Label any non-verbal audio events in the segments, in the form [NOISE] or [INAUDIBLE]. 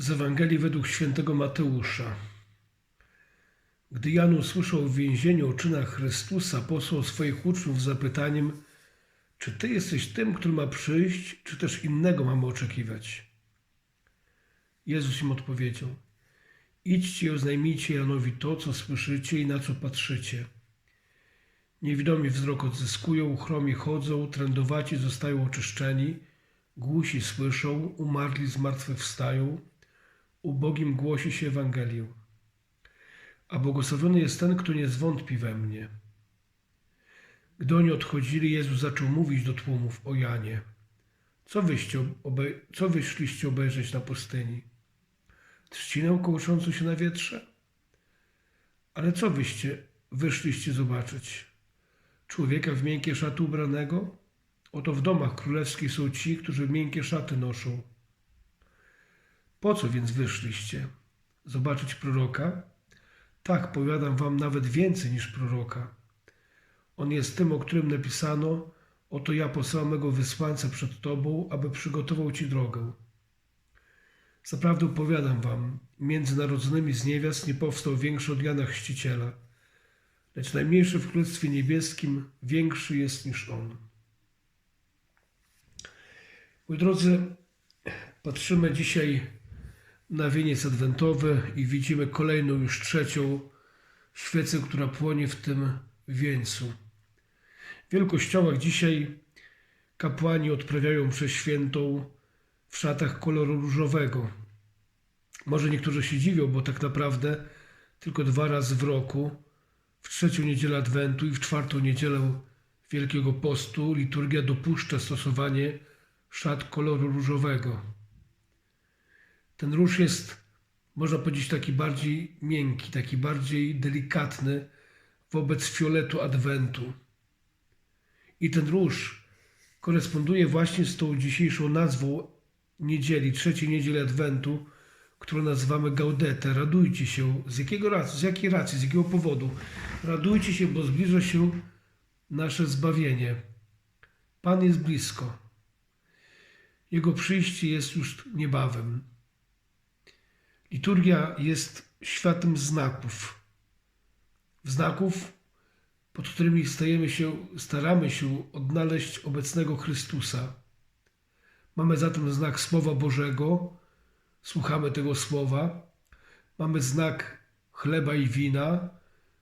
Z Ewangelii według świętego Mateusza. Gdy Jan usłyszał w więzieniu o czynach Chrystusa, posłał swoich uczniów z zapytaniem, czy Ty jesteś tym, który ma przyjść, czy też innego mamy oczekiwać? Jezus im odpowiedział, idźcie i oznajmijcie Janowi to, co słyszycie i na co patrzycie. Niewidomi wzrok odzyskują, chromi chodzą, trędowaci zostają oczyszczeni, głusi słyszą, umarli zmartwychwstają, ubogim głosi się Ewangelię. A błogosławiony jest ten, kto nie zwątpi we mnie. Gdy oni odchodzili, Jezus zaczął mówić do tłumów o Janie. Co, wyście obe- co wyszliście obejrzeć na pustyni? Trzcinę kołyszącą się na wietrze? Ale co wyście wyszliście zobaczyć? Człowieka w miękkie szaty ubranego? Oto w domach królewskich są ci, którzy miękkie szaty noszą. Po co więc wyszliście? Zobaczyć proroka? Tak, powiadam wam nawet więcej niż proroka. On jest tym, o którym napisano: Oto ja posłałem mego wysłańca przed tobą, aby przygotował ci drogę. Zaprawdę powiadam wam, między narodzonymi z niewiast nie powstał większy od Jana Chrzciciela, lecz najmniejszy w Królestwie Niebieskim większy jest niż on. Moi drodzy, patrzymy dzisiaj na wieniec adwentowy i widzimy kolejną już trzecią świecę, która płonie w tym wieńcu. W wielu kościołach dzisiaj kapłani odprawiają przez świętą w szatach koloru różowego. Może niektórzy się dziwią, bo tak naprawdę tylko dwa razy w roku, w trzecią niedzielę Adwentu i w czwartą niedzielę Wielkiego Postu, liturgia dopuszcza stosowanie szat koloru różowego. Ten róż jest, można powiedzieć, taki bardziej miękki, taki bardziej delikatny wobec fioletu Adwentu. I ten róż koresponduje właśnie z tą dzisiejszą nazwą niedzieli, trzeciej niedzieli Adwentu, którą nazywamy Gaudete. Radujcie się. Z jakiego racji? Z jakiej racji? Z jakiego powodu? Radujcie się, bo zbliża się nasze zbawienie. Pan jest blisko. Jego przyjście jest już niebawem. Liturgia jest światem znaków. Znaków, pod którymi stajemy się, staramy się odnaleźć obecnego Chrystusa. Mamy zatem znak Słowa Bożego, słuchamy tego Słowa. Mamy znak chleba i wina,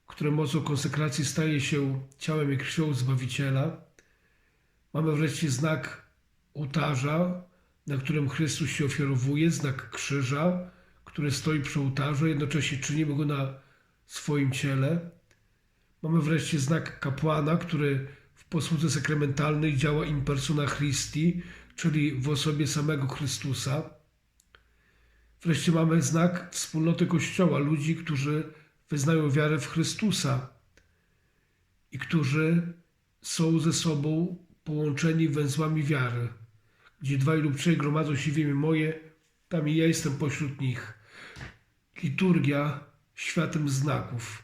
które mocą konsekracji staje się ciałem i krwią Zbawiciela. Mamy wreszcie znak ołtarza, na którym Chrystus się ofiarowuje, znak krzyża, który stoi przy ołtarzu, jednocześnie czynimy go na swoim ciele. Mamy wreszcie znak kapłana, który w posłudze sakramentalnej działa in persona Christi, czyli w osobie samego Chrystusa. Wreszcie mamy znak wspólnoty Kościoła, ludzi, którzy wyznają wiarę w Chrystusa i którzy są ze sobą połączeni węzłami wiary. Gdzie dwaj lub trzej gromadzą się w imię moje, tam i ja jestem pośród nich. Liturgia światem znaków.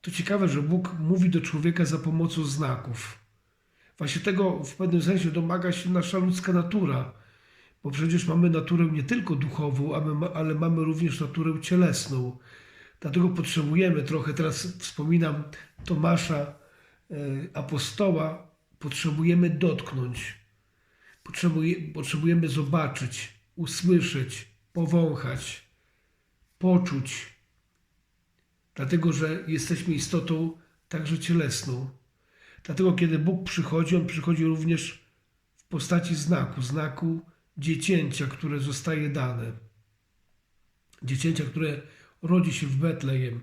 To ciekawe, że Bóg mówi do człowieka za pomocą znaków. Właśnie tego w pewnym sensie domaga się nasza ludzka natura, bo przecież mamy naturę nie tylko duchową, ale mamy również naturę cielesną. Dlatego potrzebujemy trochę, teraz wspominam Tomasza, e, apostoła, potrzebujemy dotknąć, potrzebujemy zobaczyć, usłyszeć, powąchać, poczuć, dlatego że jesteśmy istotą także cielesną. Dlatego, kiedy Bóg przychodzi, On przychodzi również w postaci znaku, znaku dziecięcia, które zostaje dane. Dziecięcia, które rodzi się w Betlejem.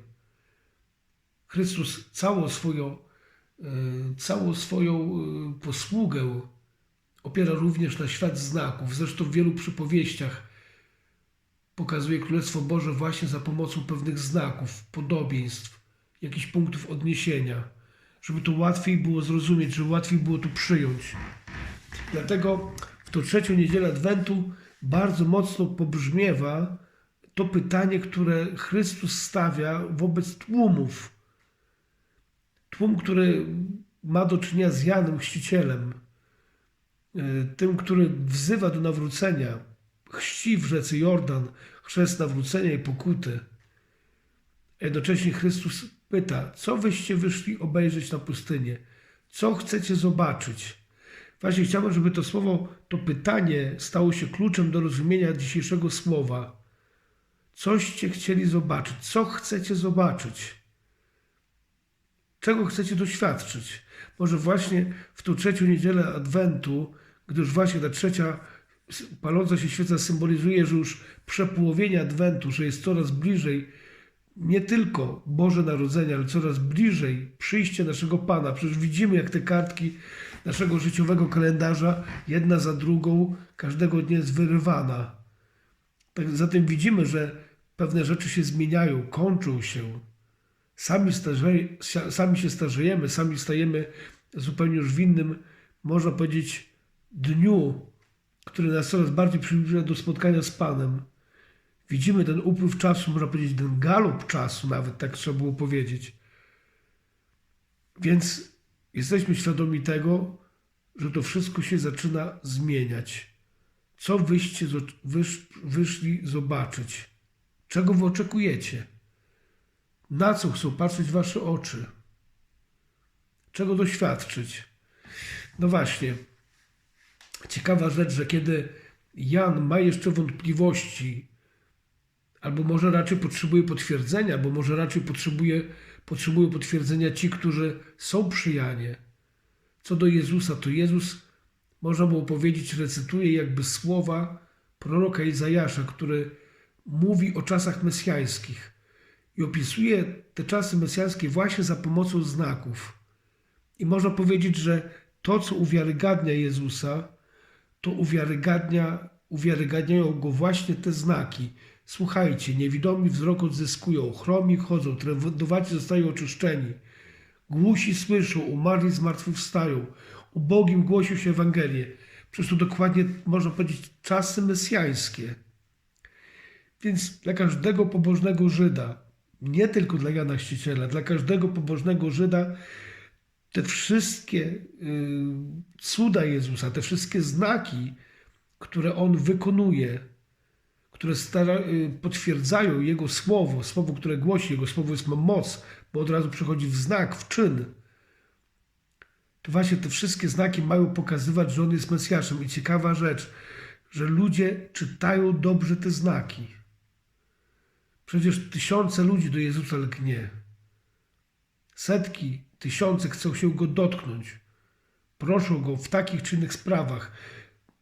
Chrystus całą swoją, e, całą swoją e, posługę opiera również na świat znaków. Zresztą w wielu przypowieściach pokazuje Królestwo Boże właśnie za pomocą pewnych znaków, podobieństw, jakichś punktów odniesienia, żeby to łatwiej było zrozumieć, żeby łatwiej było to przyjąć. Dlatego w tą trzecią niedzielę Adwentu bardzo mocno pobrzmiewa to pytanie, które Chrystus stawia wobec tłumów. Tłum, który ma do czynienia z Janem Chrzcicielem, e, tym, który wzywa do nawrócenia, chrzci w rzece Jordan, chrzest nawrócenia i pokuty. Jednocześnie Chrystus pyta, co wyście wyszli obejrzeć na pustynię? Co chcecie zobaczyć? Właśnie chciałbym, żeby to słowo, to pytanie stało się kluczem do rozumienia dzisiejszego słowa. Coście chcieli zobaczyć? Co chcecie zobaczyć? Czego chcecie doświadczyć? Może właśnie w tą trzecią niedzielę Adwentu, gdyż właśnie ta trzecia paląca się świeca symbolizuje, że już przepołowienie Adwentu, że jest coraz bliżej nie tylko Boże Narodzenie, ale coraz bliżej przyjście naszego Pana. Przecież widzimy, jak te kartki naszego życiowego kalendarza, jedna za drugą, każdego dnia jest wyrywana. Tak, zatem widzimy, że pewne rzeczy się zmieniają, kończą się. Sami, starzeje, sami się starzejemy, sami stajemy zupełnie już w innym, można powiedzieć, dniu, który nas coraz bardziej przybliża do spotkania z Panem. Widzimy ten upływ czasu, można powiedzieć, ten galop czasu, nawet tak trzeba było powiedzieć. Więc jesteśmy świadomi tego, że to wszystko się zaczyna zmieniać. Co wyście wysz, wyszli zobaczyć? Czego wy oczekujecie? Na co chcą patrzeć wasze oczy? Czego doświadczyć? No właśnie. Ciekawa rzecz, że kiedy Jan ma jeszcze wątpliwości, albo może raczej potrzebuje potwierdzenia, albo może raczej potrzebuje, potrzebują potwierdzenia ci, którzy są przyjanie. Co do Jezusa, to Jezus, można było powiedzieć, recytuje jakby słowa proroka Izajasza, który mówi o czasach mesjańskich i opisuje te czasy mesjańskie właśnie za pomocą znaków. I można powiedzieć, że to, co uwiarygadnia Jezusa, to uwiarygadnia, uwiarygadniają go właśnie te znaki. Słuchajcie, niewidomi wzrok odzyskują, chromi chodzą, trędowaci zostają oczyszczeni, głusi słyszą, umarli zmartwychwstają, ubogim głosił się Ewangelię. Przecież to dokładnie, można powiedzieć, czasy mesjańskie. Więc dla każdego pobożnego Żyda, nie tylko dla Jana Chrzciciela, dla każdego pobożnego Żyda te wszystkie y, cuda Jezusa, te wszystkie znaki, które On wykonuje, które stara, y, potwierdzają Jego słowo, słowo, które głosi, Jego słowo jest ma moc, bo od razu przychodzi w znak, w czyn. To właśnie te wszystkie znaki mają pokazywać, że On jest Mesjaszem. I ciekawa rzecz, że ludzie czytają dobrze te znaki. Przecież tysiące ludzi do Jezusa lgnie. Setki, tysiące chcą się Go dotknąć. Proszą Go w takich czy innych sprawach.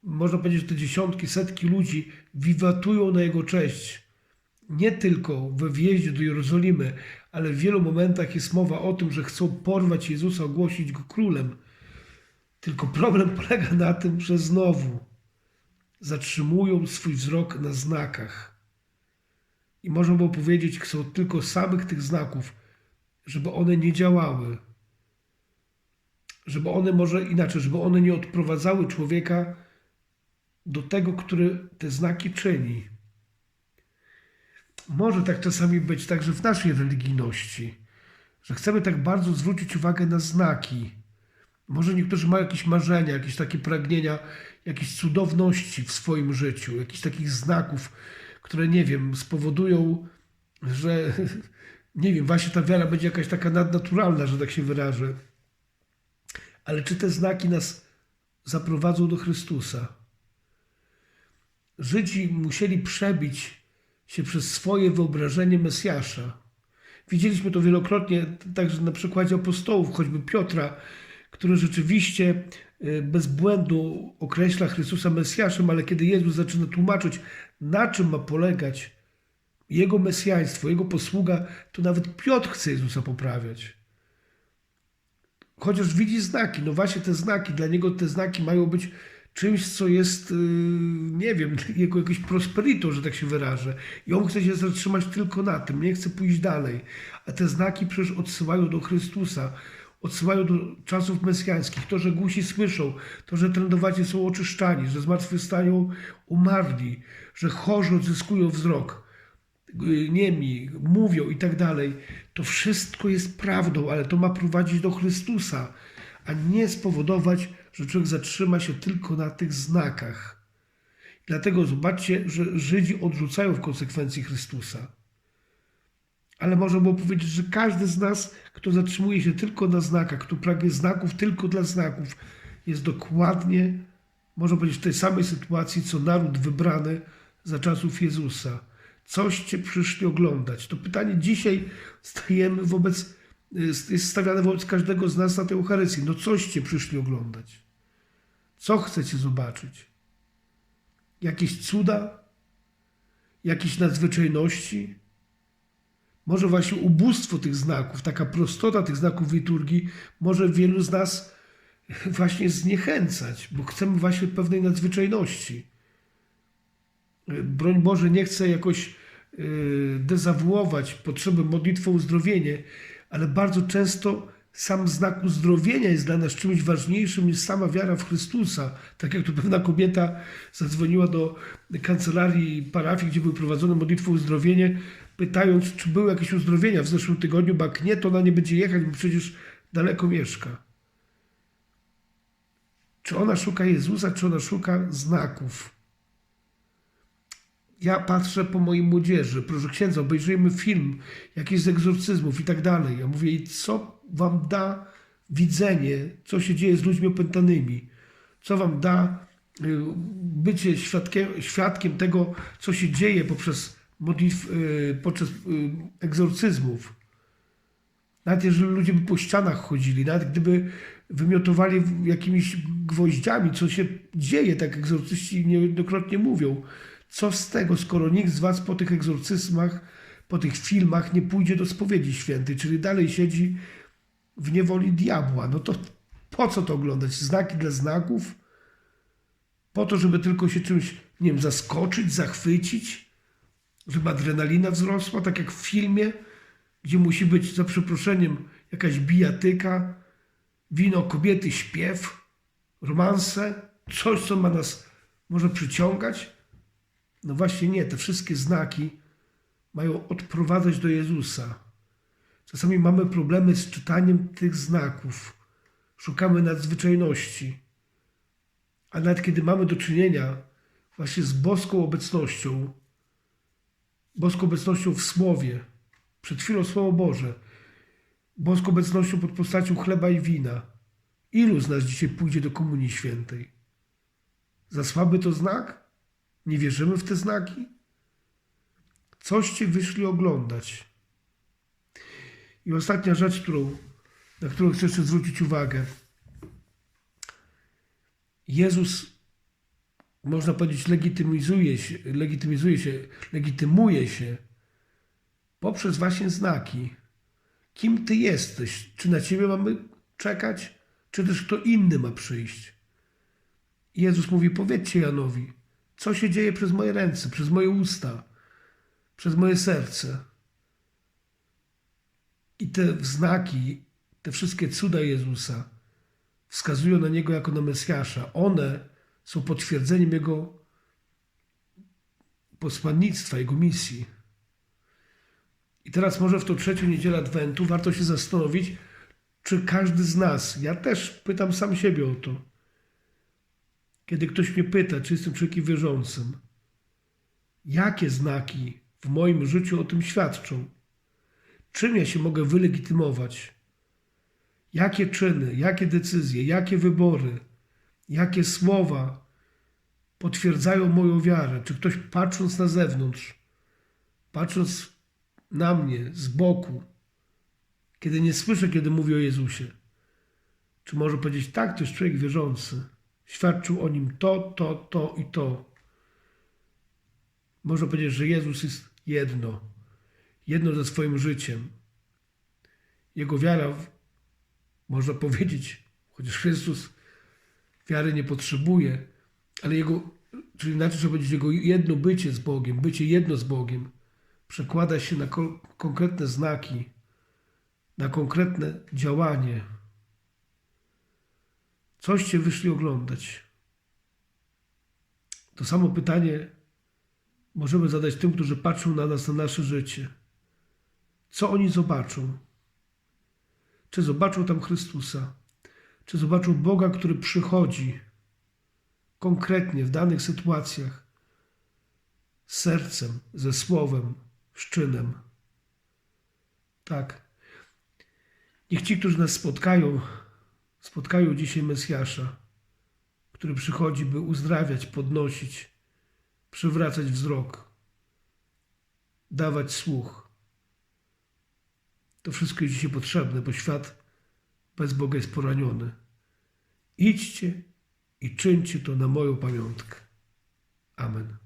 Można powiedzieć, że te dziesiątki, setki ludzi wiwatują na Jego cześć. Nie tylko we wjeździe do Jerozolimy, ale w wielu momentach jest mowa o tym, że chcą porwać Jezusa, ogłosić Go królem. Tylko problem [LAUGHS] polega na tym, że znowu zatrzymują swój wzrok na znakach. I można było powiedzieć, chcą tylko samych tych znaków, żeby one nie działały. Żeby one może inaczej, żeby one nie odprowadzały człowieka do tego, który te znaki czyni. Może tak czasami być także w naszej religijności, że chcemy tak bardzo zwrócić uwagę na znaki. Może niektórzy mają jakieś marzenia, jakieś takie pragnienia, jakieś cudowności w swoim życiu, jakichś takich znaków, które nie wiem, spowodują, że [LAUGHS] nie wiem, właśnie ta wiara będzie jakaś taka nadnaturalna, że tak się wyrażę. Ale czy te znaki nas zaprowadzą do Chrystusa? Żydzi musieli przebić się przez swoje wyobrażenie Mesjasza. Widzieliśmy to wielokrotnie także na przykładzie apostołów, choćby Piotra, który rzeczywiście y, bez błędu określa Chrystusa Mesjaszem, ale kiedy Jezus zaczyna tłumaczyć, na czym ma polegać jego mesjaństwo, jego posługa, to nawet Piotr chce Jezusa poprawiać. Chociaż widzi znaki, no właśnie te znaki, dla niego te znaki mają być czymś, co jest, y, nie wiem, [LAUGHS] jego jakieś prosperito, że tak się wyrażę. I on chce się zatrzymać tylko na tym, nie chce pójść dalej. A te znaki przecież odsyłają do Chrystusa odsyłają do czasów mesjańskich. To, że głusi słyszą, to, że trędowaci są oczyszczani, że zmartwychwstają umarli, że chorzy odzyskują wzrok, niemi mówią i tak dalej. To wszystko jest prawdą, ale to ma prowadzić do Chrystusa, a nie spowodować, że człowiek zatrzyma się tylko na tych znakach. Dlatego zobaczcie, że Żydzi odrzucają w konsekwencji Chrystusa. Ale można było powiedzieć, że każdy z nas, kto zatrzymuje się tylko na znakach, kto pragnie znaków tylko dla znaków, jest dokładnie, można powiedzieć, w tej samej sytuacji, co naród wybrany za czasów Jezusa. Coście przyszli oglądać. To pytanie dzisiaj stajemy wobec, jest stawiane wobec każdego z nas na tej Eucharystii. No coście przyszli oglądać? Co chcecie zobaczyć? Jakieś cuda? Jakieś nadzwyczajności? Może właśnie ubóstwo tych znaków, taka prostota tych znaków liturgii może wielu z nas właśnie zniechęcać, bo chcemy właśnie pewnej nadzwyczajności. Broń Boże, nie chcę jakoś y, dezawuować potrzeby modlitwy o uzdrowienie, ale bardzo często sam znak uzdrowienia jest dla nas czymś ważniejszym niż sama wiara w Chrystusa. Tak jak tu pewna kobieta zadzwoniła do kancelarii parafii, gdzie były prowadzone modlitwy o uzdrowienie, pytając, czy były jakieś uzdrowienia w zeszłym tygodniu, bo jak nie, to ona nie będzie jechać, bo przecież daleko mieszka. Czy ona szuka Jezusa, czy ona szuka znaków? Ja patrzę po mojej młodzieży, proszę księdza, obejrzyjmy film, jakieś z egzorcyzmów i tak dalej. Ja mówię, i co wam da widzenie, co się dzieje z ludźmi opętanymi? Co wam da y, bycie świadkiem, świadkiem tego, co się dzieje poprzez modlitw, y, podczas y, egzorcyzmów. Nawet jeżeli ludzie by po ścianach chodzili, nawet gdyby wymiotowali jakimiś gwoździami, co się dzieje, tak egzorcyści niejednokrotnie mówią. Co z tego, skoro nikt z was po tych egzorcyzmach, po tych filmach nie pójdzie do spowiedzi świętej, czyli dalej siedzi w niewoli diabła. No to po co to oglądać? Znaki dla znaków? Po to, żeby tylko się czymś, nie wiem, zaskoczyć, zachwycić? żeby adrenalina wzrosła, tak jak w filmie, gdzie musi być za przeproszeniem jakaś bijatyka, wino, kobiety, śpiew, romanse, coś, co ma nas może przyciągać. No właśnie nie, te wszystkie znaki mają odprowadzać do Jezusa. Czasami mamy problemy z czytaniem tych znaków. Szukamy nadzwyczajności. A nawet kiedy mamy do czynienia właśnie z boską obecnością, boską obecnością w Słowie, przed chwilą Słowo Boże, boską obecnością pod postacią chleba i wina. Ilu z nas dzisiaj pójdzie do Komunii Świętej? Za słaby to znak? Nie wierzymy w te znaki? Coście wyszli oglądać. I ostatnia rzecz, którą, na którą chcę jeszcze zwrócić uwagę. Jezus można powiedzieć, legitymizuje się, legitymizuje się, legitymuje się poprzez właśnie znaki. Kim ty jesteś? Czy na ciebie mamy czekać, czy też kto inny ma przyjść? Jezus mówi: Powiedzcie Janowi, co się dzieje przez moje ręce, przez moje usta, przez moje serce. I te znaki, te wszystkie cuda Jezusa wskazują na Niego jako na Mesjasza. One są potwierdzeniem Jego posłannictwa, Jego misji. I teraz może w tą trzecią niedzielę Adwentu warto się zastanowić, czy każdy z nas, ja też pytam sam siebie o to, kiedy ktoś mnie pyta, czy jestem człowiekiem wierzącym, jakie znaki w moim życiu o tym świadczą? Czym ja się mogę wylegitymować? Jakie czyny, jakie decyzje, jakie wybory – jakie słowa potwierdzają moją wiarę. Czy ktoś patrząc na zewnątrz, patrząc na mnie z boku, kiedy nie słyszę, kiedy mówię o Jezusie, czy może powiedzieć, tak, to jest człowiek wierzący, świadczył o nim to, to, to i to. Można powiedzieć, że Jezus jest jedno, jedno ze swoim życiem. Jego wiara, można powiedzieć, chociaż Chrystus wiary nie potrzebuje, ale jego, czyli inaczej trzeba powiedzieć, jego jedno bycie z Bogiem, bycie jedno z Bogiem, przekłada się na ko konkretne znaki, na konkretne działanie. Coście wyszli oglądać. To samo pytanie możemy zadać tym, którzy patrzą na nas, na nasze życie. Co oni zobaczą? Czy zobaczą tam Chrystusa? czy zobaczył Boga, który przychodzi konkretnie w danych sytuacjach, z sercem, ze słowem, z czynem. Tak. Niech ci, którzy nas spotkają, spotkają dzisiaj Mesjasza, który przychodzi, by uzdrawiać, podnosić, przywracać wzrok, dawać słuch. To wszystko jest dzisiaj potrzebne, bo świat bez Boga jest poraniony. Idźcie i czyńcie to na moją pamiątkę. Amen.